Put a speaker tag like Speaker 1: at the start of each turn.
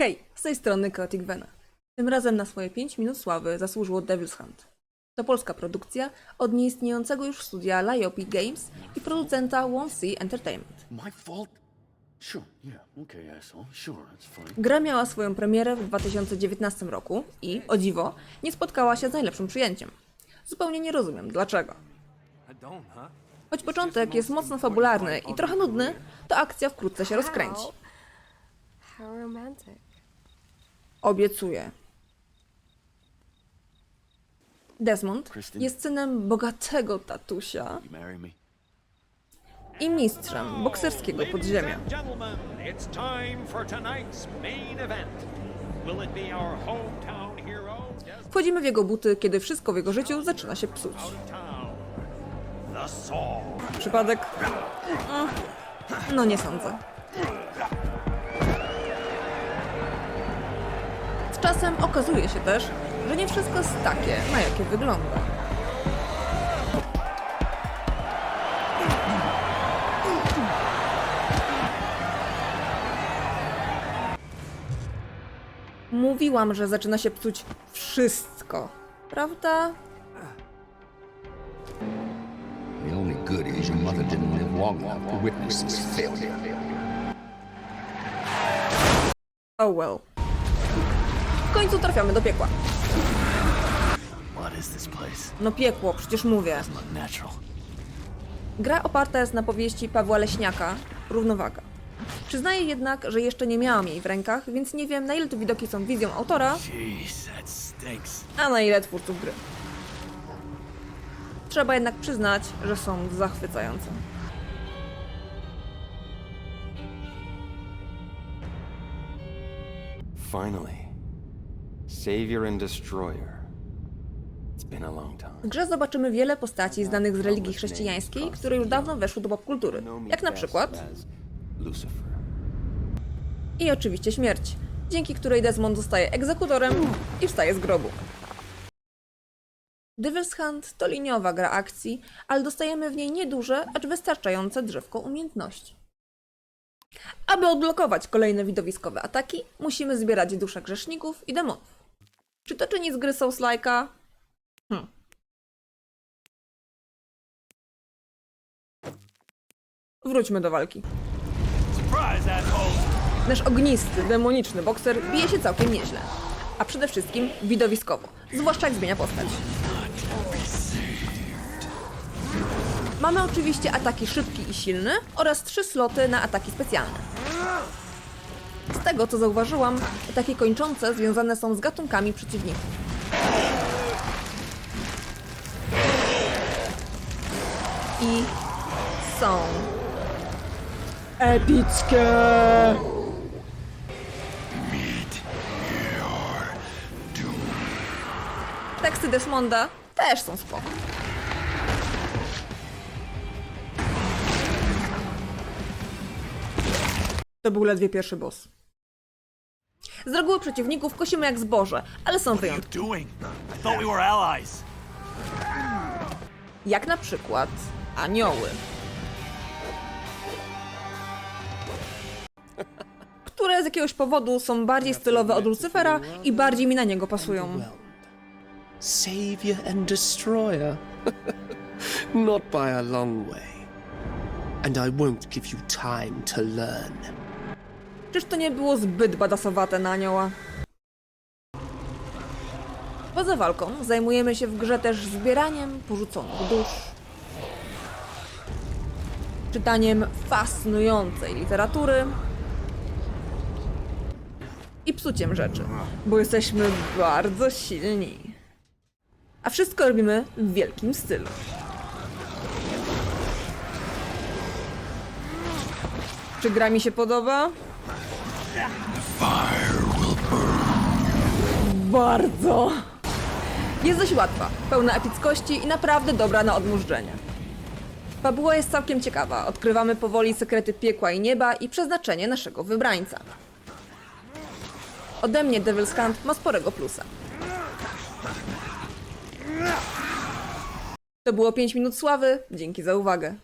Speaker 1: Hej, z tej strony Chaotic Vena. Tym razem na swoje 5 minut sławy zasłużyło Devil's Hunt. To polska produkcja od nieistniejącego już studia Liopi Games i producenta Won't See Entertainment.
Speaker 2: My fault? Sure, yeah, okay, asshole. Sure, it's fine.
Speaker 1: Gra miała swoją premierę w 2019 roku i, o dziwo, nie spotkała się z najlepszym przyjęciem. Zupełnie nie rozumiem dlaczego. Choć początek jest mocno fabularny i trochę nudny, to akcja wkrótce się rozkręci.
Speaker 3: How romantic.
Speaker 1: Obiecuję. Desmond jest synem bogatego tatusia i mistrzem bokserskiego podziemia. Wchodzimy w jego buty, kiedy wszystko w jego życiu zaczyna się psuć. Przypadek? Mm, No nie sądzę. Z czasem okazuje się też, że nie wszystko jest takie, na jakie wygląda. Mówiłam, że zaczyna się psuć wszystko, prawda?
Speaker 4: The only good is your mother didn't live long enough to witness this failure.
Speaker 1: Oh well. W końcu trafiamy do piekła. No piekło, przecież mówię. Gra oparta jest na powieści Pawła Leśniaka, Równowaga. Przyznaję jednak, że jeszcze nie miałam jej w rękach, więc nie wiem na ile te widoki są wizją autora, a na ile twórców gry. Trzeba jednak przyznać, że są zachwycające.
Speaker 5: Finally. Savior and Destroyer.
Speaker 1: W grze zobaczymy wiele postaci znanych z religii chrześcijańskiej, które już dawno weszły do popkultury, jak na przykład i oczywiście śmierć, dzięki której Desmond zostaje egzekutorem i wstaje z grobu. Devil's Hunt to liniowa gra akcji, ale dostajemy w niej nieduże, acz wystarczające drzewko umiejętności. Aby odblokować kolejne widowiskowe ataki, musimy zbierać dusze grzeszników i demonów. Czy to czyni z gry Souls-like'a? Hm. Wróćmy do walki. Nasz ognisty, demoniczny bokser bije się całkiem nieźle. A przede wszystkim widowiskowo, zwłaszcza jak zmienia postać. Mamy oczywiście ataki szybki i silny oraz trzy sloty na ataki specjalne. Z tego co zauważyłam, ataki kończące związane są z gatunkami przeciwników. I są epickie! Teksty Desmonda też są spoko. To był ledwie pierwszy boss. Z reguły przeciwników kosimy jak zboże, ale są wyjątki. Jak na przykład anioły. Które z jakiegoś powodu są bardziej stylowe od Lucyfera i bardziej mi na niego pasują.
Speaker 6: Savior and destroyer. Not by a long way. And I won't give you time to learn.
Speaker 1: Czyż to nie było zbyt badasowate na anioła? Poza walką zajmujemy się w grze też zbieraniem porzuconych dusz, czytaniem fascynującej literatury i psuciem rzeczy, bo jesteśmy bardzo silni. A wszystko robimy w wielkim stylu. Czy gra mi się podoba? Bardzo. Jest dość łatwa, pełna epickości i naprawdę dobra na odmurzczenie. Fabuła jest całkiem ciekawa. Odkrywamy powoli sekrety piekła i nieba i przeznaczenie naszego wybrańca. Ode mnie Devil's Hunt ma sporego plusa. To było 5 minut sławy. Dzięki za uwagę.